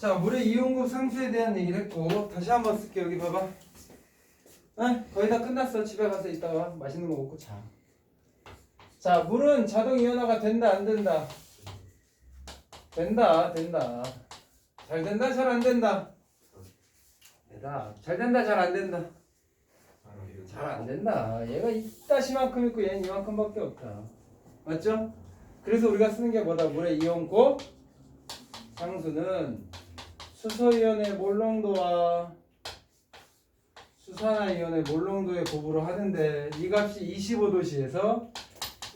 자, 물의 이온급 상수에 대한 얘기를 했고 다시 한번 쓸게 여기 봐봐. 응? 거의 다 끝났어. 집에 가서 이따가 맛있는 거 먹고 자. 자, 물은 자동 이온화가 된다 안 된다? 된다, 된다. 잘 된다, 잘 안 된다. 된다. 잘 된다, 잘 안 된다. 잘 안 된다. 얘가 이따시만큼 있고 얘는 이만큼밖에 없다. 맞죠? 그래서 우리가 쓰는 게 뭐다? 물의 이온곱 상수는 수소이온의 몰농도와 수산화이온의 몰농도의 곱으로 하는데 이 값이 25도시에서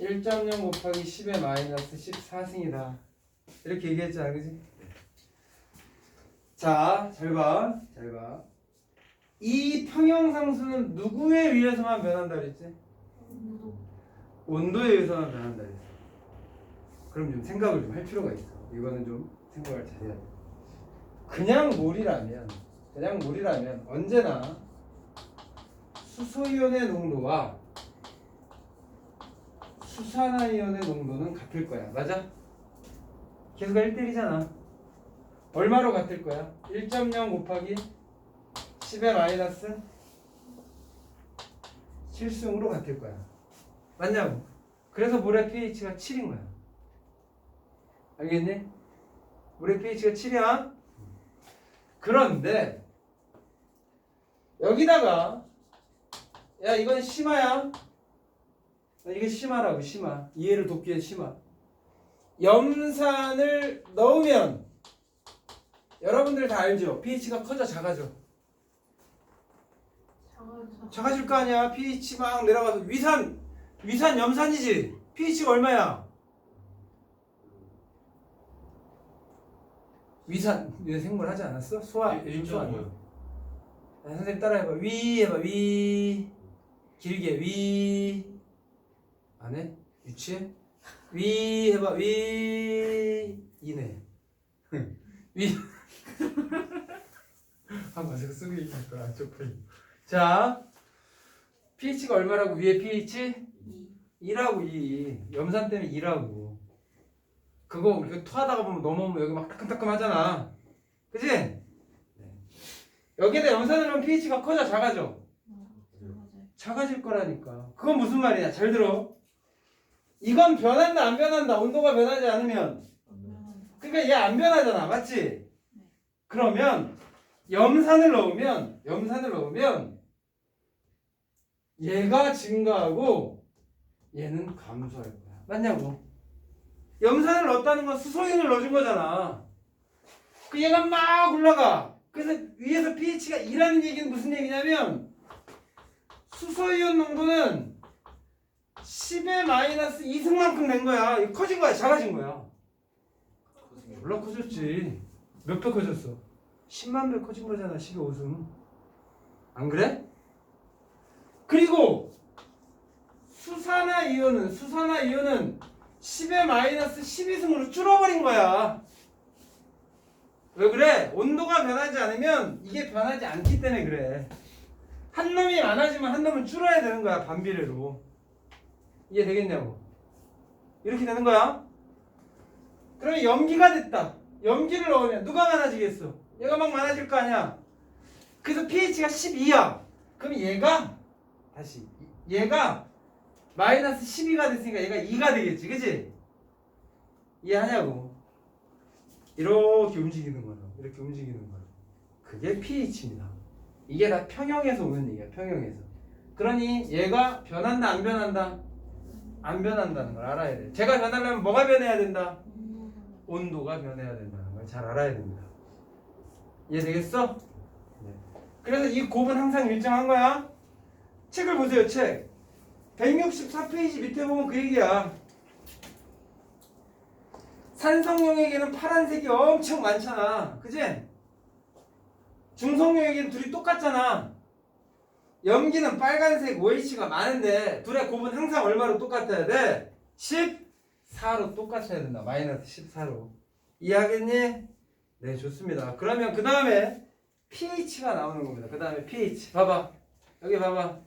1.0 곱하기 10의 마이너스 14승이다. 이렇게 얘기했잖아, 그지? 자, 잘 봐, 잘 봐. 이 평형상수는 누구에 의해서만 변한다 그랬지? 온도에 의해서만 변한다 그랬어. 그럼 좀 생각을 좀 할 필요가 있어. 이거는 좀 생각을 잘 해야 돼. 그냥 물이라면, 그냥 물이라면 언제나 수소이온의 농도와 수산화이온의 농도는 같을 거야. 맞아? 계수가 1대1이잖아. 얼마로 같을 거야? 1.0 곱하기 10의 마이너스 7승으로 같을 거야. 맞냐고? 그래서 물의 pH가 7인 거야. 알겠니? 물의 pH가 7이야. 그런데 여기다가 야 이건 심화야. 이게 심화라고 심화. 이해를 돕기 위해 심화. 염산을 넣으면 여러분들 다 알죠? pH가 커져 작아져. 작아질 거 아니야. pH 막 내려가서 위산 위산 염산이지. pH가 얼마야? 위산 위에 생물 하지 않았어? 소화 소화 아니야? 아, 선생님 따라해봐. 위 해봐. 위 길게 위 안해? 유치해? 위 해봐. 위 이네. 위 한 마스크 쓰고 얘기할 거야. 쪽팔려. 자, pH가 얼마라고? 위에 pH? 2라고 2. 염산 때문에 2라고. 그거 우리가 토하다가 보면 넘어오면 여기 막 따끔따끔 하잖아. 그지? 네. 여기에다 염산을 넣으면 pH가 커져 작아져? 작아질 거라니까. 그건 무슨 말이냐? 잘 들어. 이건 변한다 안 변한다. 온도가 변하지 않으면. 그러니까 얘 안 변하잖아. 맞지? 그러면 염산을 넣으면 염산을 넣으면 얘가 증가하고 얘는 감소할 거야. 맞냐고? 염산을 넣었다는 건 수소인을 넣어준 거잖아. 그 얘가 막 올라가. 그래서 위에서 pH가 2라는 얘기는 무슨 얘기냐면 수소이온 농도는 10의 마이너스 2승만큼 된 거야. 커진 거야. 작아진 거야. 몰라 커졌지. 몇 배 커졌어? 10만 배 커진 거잖아. 10의 5승. 안 그래? 그리고 수산화 이온은 수산화 이온은 10의 마이너스 12승으로 줄어버린 거야. 왜 그래? 온도가 변하지 않으면 이게 변하지 않기 때문에 그래. 한 놈이 많아지면 한 놈은 줄어야 되는 거야. 반비례로. 이해 되겠냐고. 이렇게 되는 거야. 그러면 염기가 됐다. 염기를 넣으면 누가 많아지겠어? 얘가 막 많아질 거 아니야. 그래서 pH가 12야. 그럼 얘가 다시 얘가 마이너스 12가 됐으니까 얘가 2가 되겠지. 그지? 이해하냐고. 이렇게 움직이는 거야. 이렇게 움직이는 거야. 그게 pH입니다. 이게 다 평형에서 오는 얘기야. 평형에서. 그러니 얘가 변한다 안 변한다? 안 변한다는 걸 알아야 돼. 제가 변하려면 뭐가 변해야 된다? 온도가 변해야 된다는 걸 잘 알아야 됩니다. 이해되겠어? 네. 그래서 이 곱은 항상 일정한 거야. 책을 보세요, 책. 164페이지 밑에 보면 그 얘기야. 산성용에게는 파란색이 엄청 많잖아. 그지? 중성용에게는 둘이 똑같잖아. 염기는 빨간색 OH가 많은데 둘의 곱은 항상 얼마로 똑같아야 돼? 14로 똑같아야 된다. 마이너스 14로. 이해하겠니? 네, 좋습니다. 그러면 그 다음에 pH가 나오는 겁니다. 그 다음에 pH. 봐봐. 여기 봐봐.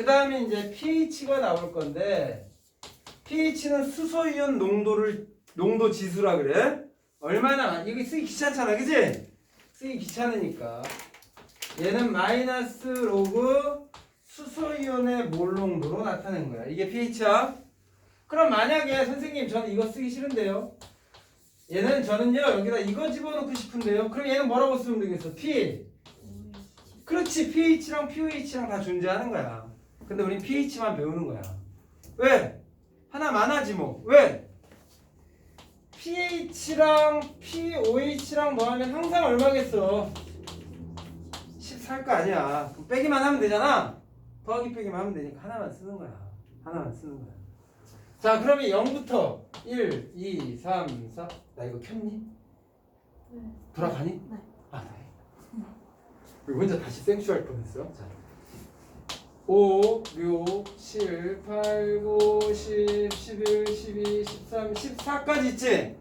그 다음에 이제 pH가 나올 건데 pH는 수소이온 농도를 농도 지수라 그래. 얼마나 이거 쓰기 귀찮잖아 그지? 쓰기 귀찮으니까. 얘는 마이너스 로그 수소이온의 몰 농도로 나타낸 거야. 이게 pH야? 그럼 만약에 선생님 저는 이거 쓰기 싫은데요? 얘는 저는요 여기다 이거 집어넣고 싶은데요? 그럼 얘는 뭐라고 쓰면 되겠어? P. 그렇지 pH랑 pH랑 다 존재하는 거야 근데 우린 pH만 배우는 거야 왜? 하나 많아지 뭐 왜? pH랑 pOH랑 더하면 항상 얼마겠어? 14일 거 아니야. 그럼 빼기만 하면 되잖아. 더하기 빼기만 하면 되니까 하나만 쓰는 거야. 하나만 쓰는 거야. 자, 그러면 0부터 1, 2, 3, 4. 나 이거 켰니? 네. 돌아가니? 네. 아, 네. 혼자 다시 생쇼할 뻔했어. 자. 5, 6, 7, 8, 9, 10, 11, 12, 13, 14까지 있지?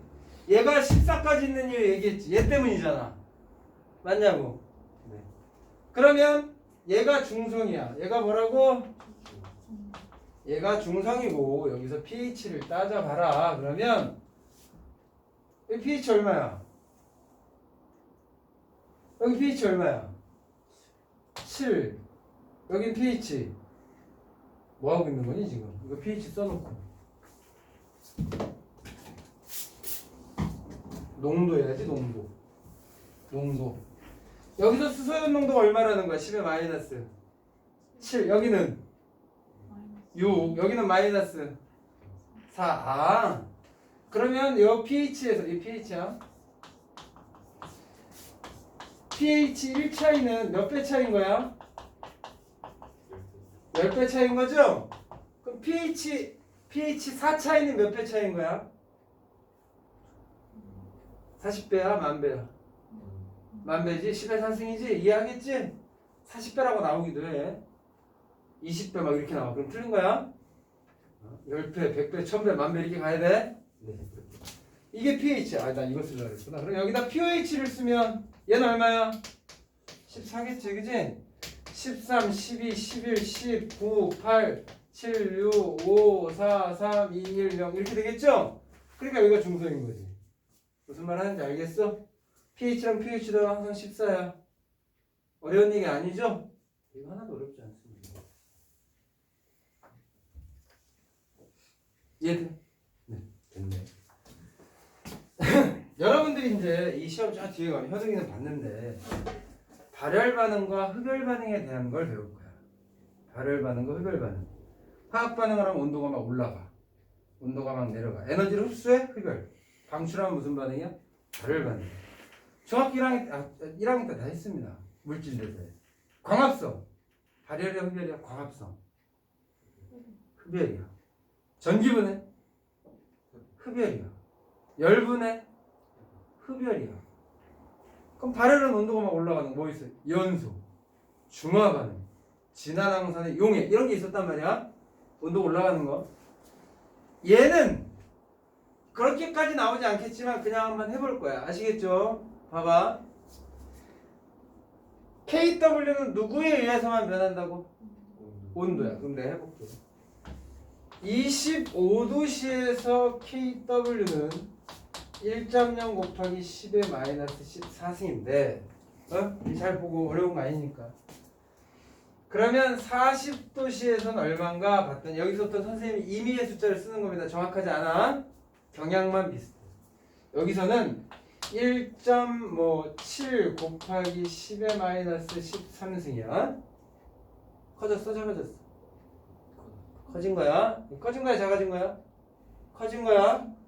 얘가 14까지 있는 이유 얘기했지. 얘 때문이잖아. 맞냐고? 네. 그러면 얘가 중성이야. 얘가 뭐라고? 얘가 중성이고 여기서 pH를 따져봐라. 그러면 여기 pH 얼마야? 여기 pH 얼마야? 7. 여긴 pH. 뭐 하고 있는 거니 지금? 이거 pH 써놓고. 농도 해야지 농도. 농도. 여기서 수소연 농도가 얼마라는 거야? 10의 마이너스 7. 여기는 6. 여기는 마이너스 4. 아. 그러면 요 pH에서 이 pH야. pH 1 차이는 몇 배 차이인 거야? 10배 차이인 거죠? 그럼 pH pH 4 차이는 몇 배 차이인 거야? 40배야, 만 배야. 만 배지? 10의 4승이지? 이해하겠지? 40배라고 나오기도 해. 20배 막 이렇게 나와. 그럼 틀린 거야? 10배, 100배, 1000배, 만배 이렇게 가야 돼? 이게 pH. 아, 나 이거 쓰려고 그랬구나. 그럼 여기다 pH를 쓰면 얘는 얼마야? 14겠지, 그지? 13, 12, 11, 19, 8, 7, 6, 5, 4, 3, 2, 1, 0 이렇게 되겠죠? 그러니까 여기가 중성인 거지. 무슨 말 하는지 알겠어? pH랑 pH도 항상 14야. 어려운 얘기 아니죠? 이거 하나도 어렵지 않습니다. 이해돼? 네, 됐네. 여러분들이 이제 이 시험 저 뒤에 가면 효정이는 봤는데 발열 반응과 흡열 반응에 대한 걸 배울 거야. 발열 반응과 흡열 반응. 화학 반응을 하면 온도가 막 올라가. 온도가 막 내려가. 에너지를 흡수해? 흡열. 방출하면 무슨 반응이야? 발열 반응. 중학교 1학년, 아, 1학년 때 다 했습니다. 물질대세. 광합성. 발열이야, 흡열이야? 광합성. 흡열이야. 전기분해? 흡열이야. 열분해? 흡열이야. 그럼 발열은 온도가 막 올라가는 거 뭐 있어? 연소, 중화 반응, 진화 항산의 용해 이런 게 있었단 말이야. 온도 올라가는 거. 얘는 그렇게까지 나오지 않겠지만 그냥 한번 해볼 거야. 아시겠죠? 봐봐. KW는 누구에 의해서만 변한다고? 온도야. 그럼 내가 해볼게. 25도씨에서 KW는 1.0 곱하기 10의 마이너스 14승인데 어? 잘 보고 어려운 거 아니니까. 그러면 40도씨에서는 얼마인가 봤더니 여기서부터 선생님이 임의의 숫자를 쓰는 겁니다. 정확하지 않아? 경향만 비슷해. 여기서는 1.7 곱하기 10의 마이너스 13승이야. 커졌어? 작아졌어? 커진 거야? 커진 거야? 작아진 거야? 커진 거야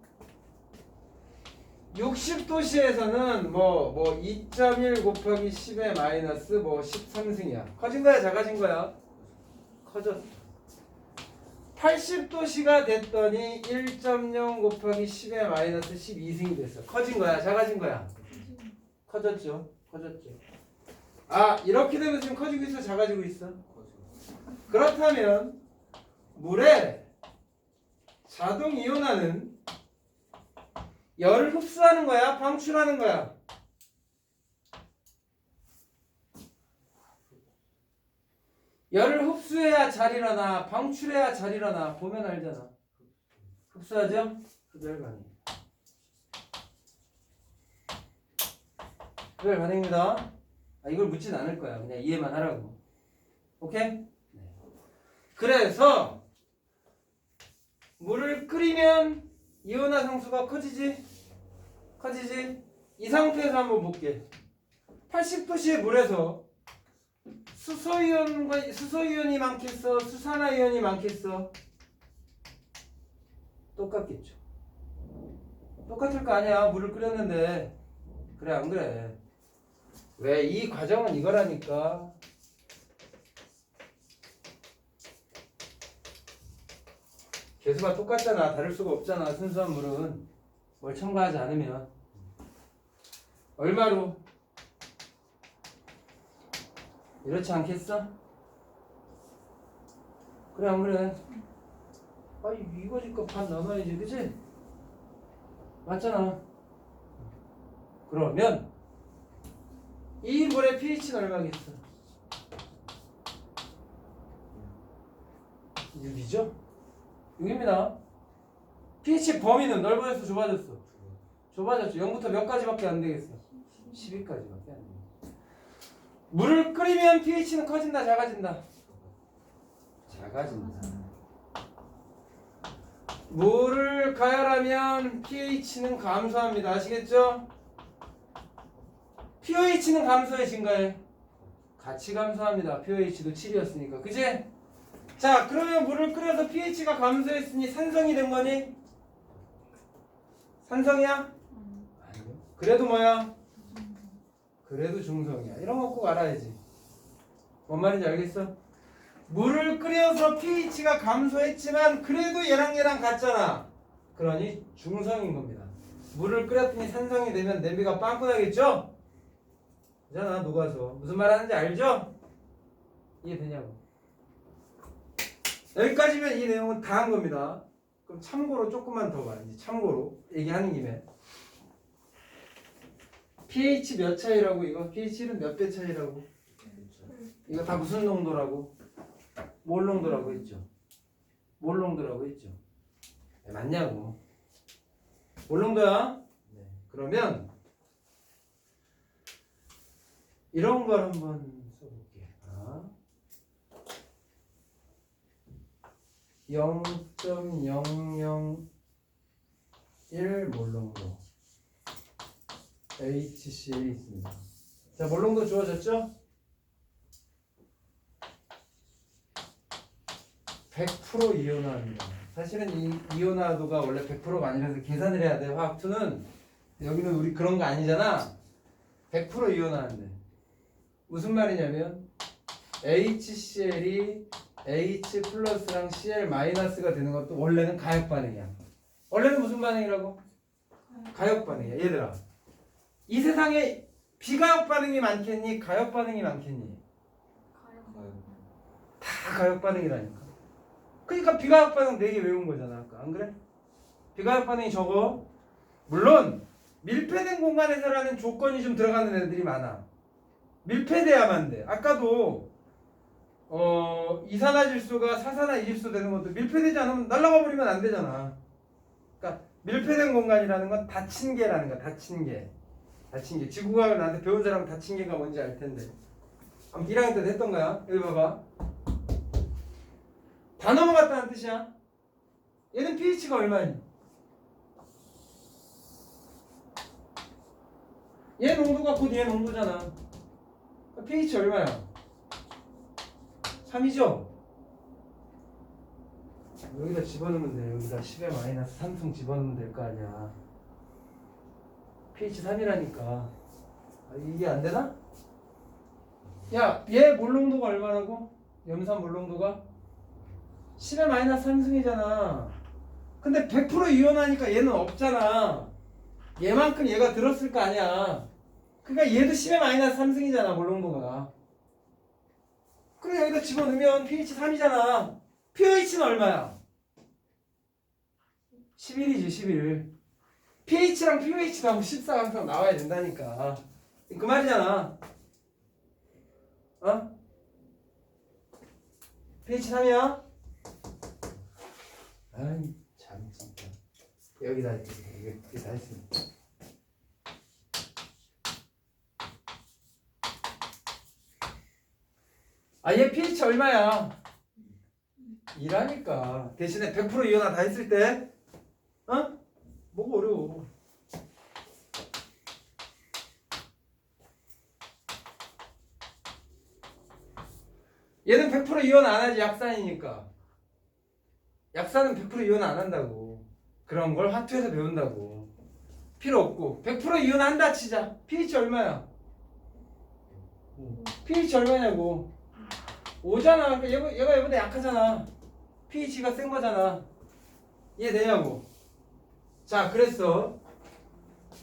60도씨에서는 뭐, 뭐, 2.1 곱하기 10의 마이너스 뭐 13승이야. 커진 거야, 작아진 거야? 커졌어. 80도씨가 됐더니 1.0 곱하기 10의 마이너스 12승이 됐어. 커진 거야, 작아진 거야? 커졌죠. 커졌죠. 아, 이렇게 되면 지금 커지고 있어, 작아지고 있어? 그렇다면, 물에 자동 이온화는 열을 흡수하는 거야? 방출하는 거야? 열을 흡수해야 잘 일어나, 방출해야 잘 일어나. 보면 알잖아. 흡수하죠? 흡열 반응. 이걸 반응입니다. 아, 이걸 묻진 않을 거야. 그냥 이해만 하라고. 오케이? 네. 그래서 물을 끓이면 이온화 상수가 커지지? 커지지? 이 상태에서 한번 볼게. 80도씨의 물에서 수소이온과 수소이온이 많겠어? 수산화이온이 많겠어? 똑같겠죠. 똑같을 거 아니야. 물을 끓였는데. 그래 안 그래? 왜 이 과정은 이거라니까. 개수가 똑같잖아. 다를 수가 없잖아. 순수한 물은 뭘 첨가하지 않으면 얼마로? 이렇지 않겠어? 그래 안 그래? 아 이거니까 반 남아야지 그치? 맞잖아 그러면 이 물의 pH는 얼마겠어? 6이죠? 6입니다 pH 범위는 넓어졌어 좁아졌어? 좁아졌죠 0부터 몇 가지밖에 안 되겠어? 12까지밖에 안 돼. 물을 끓이면 pH는 커진다 작아진다? 작아진다 물을 가열하면 pH는 감소합니다. 아시겠죠? pH는 감소해 증가해. 같이 감소합니다. pH도 7이었으니까. 그지? 자, 그러면 물을 끓여서 pH가 감소했으니 산성이 된 거니? 산성이야? 그래도 뭐야? 그래도 중성이야. 이런 거 꼭 알아야지. 뭔 말인지 알겠어? 물을 끓여서 pH가 감소했지만 그래도 얘랑 얘랑 같잖아. 그러니 중성인 겁니다. 물을 끓였더니 산성이 되면 냄비가 빵꾸 나겠죠? 그잖아 녹아서 무슨 말 하는지 알죠? 이해되냐고 여기까지면 이 내용은 다 한 겁니다. 그럼 참고로 조금만 더 봐. 이제 참고로 얘기하는 김에 pH 몇 차이라고 이거 pH는 몇 배 차이라고 이거 다 무슨 농도라고 몰 농도라고 했죠. 몰 농도라고 했죠. 네, 맞냐고. 몰 농도야? 네. 그러면 이런 걸 한번 써볼게. 아. 0.001몰 농도 HCl이 있습니다. 자, 몰 농도 주어졌죠? 100% 이온화입니다. 사실은 이 이온화도가 원래 100%가 아니라서 계산을 해야 돼. 화학2는 여기는 우리 그런 거 아니잖아. 100% 이온화인데 무슨 말이냐면 HCl이 H 플러스랑 Cl 마이너스가 되는 것도 원래는 가역 반응이야. 원래는 무슨 반응이라고? 가역 반응이야. 얘들아, 이 세상에 비가역 반응이 많겠니? 가역 반응이 많겠니? 다 가역 반응이라니까. 그러니까 비가역 반응 4개 외운 거잖아. 아까 안 그래? 비가역 반응이 적어. 물론 밀폐된 공간에서라는 조건이 좀 들어가는 애들이 많아. 밀폐돼야만 돼. 아까도 어 이산화질소가 사산화 이질소 되는 것도 밀폐되지 않으면 날아가 버리면 안 되잖아. 그러니까 밀폐된 공간이라는 건 닫힌 개라는 거야. 닫힌 개. 닫힌 개. 지구과학을 나한테 배운 사람 은 닫힌 개가 뭔지 알 텐데. 아무튼 1학년 때 했던 거야. 여기 봐봐. 다 넘어갔다는 뜻이야. 얘는 pH가 얼마니? 얘 농도가 곧얘 농도잖아. 그러니까 pH 얼마야? 3이죠? 여기다 집어넣으면 돼. 여기다 10에 마이너스 3승 집어넣으면 될 거 아니야. pH 3이라니까. 아, 이게 안 되나? 야, 얘 몰농도가 얼마라고? 염산 몰농도가? 10에 마이너스 3승이잖아. 근데 100% 이온하니까 얘는 없잖아. 얘만큼 얘가 들었을 거 아니야. 그러니까 얘도 10에 마이너스 3승이잖아, 몰농도가. 그래, 여기다 집어넣으면 pH 3이잖아. pH는 얼마야? 11이지, 11. pH랑 pH도 하고 14가 항상 나와야 된다니까. 그 말이잖아. 어? pH 3이야? 아이, 참, 진짜. 여기다, 여기, 여기다 했습니다. 아, 얘 pH 얼마야? 2라니까. 대신에 100% 이온화 다 했을 때, 어? 뭐가 어려워. 얘는 100% 이온 안 하지, 약산이니까. 약산은 100% 이온 안 한다고. 그런 걸 화투에서 배운다고. 필요 없고. 100% 이온 한다 치자. pH 얼마야? pH 얼마냐고. 5잖아. 얘가, 얘가 얘보다 약하잖아. pH가 센 거잖아. 이해되냐고. 자, 그랬어.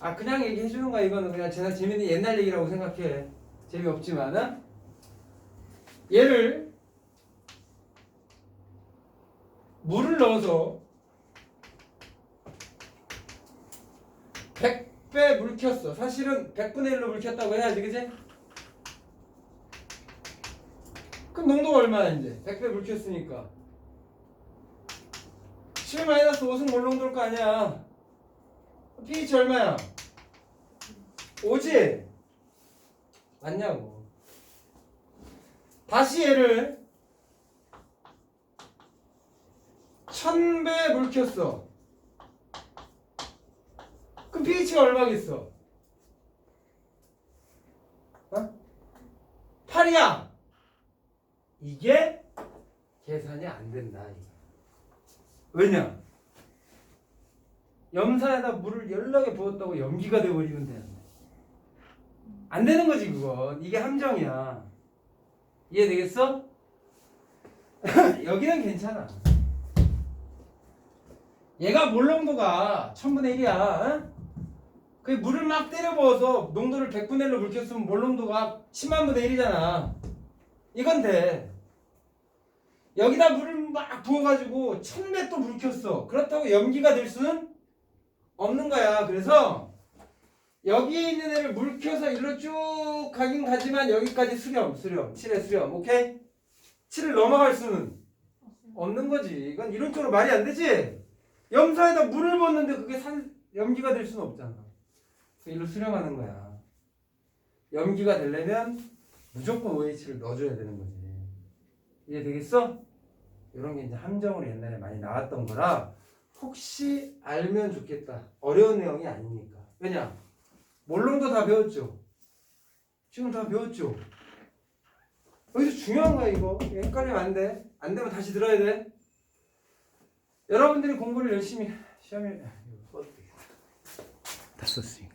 아, 그냥 얘기해 주는 거야. 이거는 그냥 제가 재밌는 옛날 얘기라고 생각해. 재미없지만 은. 얘를 물을 넣어서 100배 물 켰어. 사실은 100분의 1로 물 켰다고 해야지, 그지? 그럼 농도가 이제? 100배 물 켰으니까. 7 마이너스 5은 몰 농도일 거 아니야. pH 얼마야? 5지? 맞냐고. 다시 얘를 1000배 물 켰어. 그럼 pH가 얼마겠어? 어? 8이야. 이게 계산이 안 된다. 왜냐? 염산에다 물을 연락에 부었다고 염기가 돼버리면 되는데 안 되는 거지 그건 이게 함정이야 이해되겠어? 여기는 괜찮아 얘가 몰 농도가 1000분의 1이야 어? 그 물을 막 때려 부어서 농도를 100분의 1로 물켰으면 몰 농도가 10만분의 1이잖아 이건 돼 여기다 물을 막 부어가지고 1000배 또물 켰어 그렇다고 염기가 될 수는 없는 거야. 그래서 여기에 있는 애를 물 켜서 일로 쭉 가긴 가지만 여기까지 수렴, 수렴, 7의 수렴, 오케이? 7을 넘어갈 수는 없는 거지. 이건 이론적으로 말이 안 되지. 염사에다 물을 붓는데 그게 산, 염기가 될 수는 없잖아. 그래서 일로 수렴하는 거야. 염기가 되려면 무조건 OH를 넣어줘야 되는 거지. 이해되겠어? 이런 게 이제 함정으로 옛날에 많이 나왔던 거라 혹시 알면 좋겠다. 어려운 내용이 아니니까. 왜냐? 몰롱도 다 배웠죠. 지금 다 배웠죠. 여기서 중요한 거야 이거. 헷갈리면 안 돼. 안 되면 다시 들어야 돼. 여러분들이 공부를 열심히 시험에 다 썼으니까.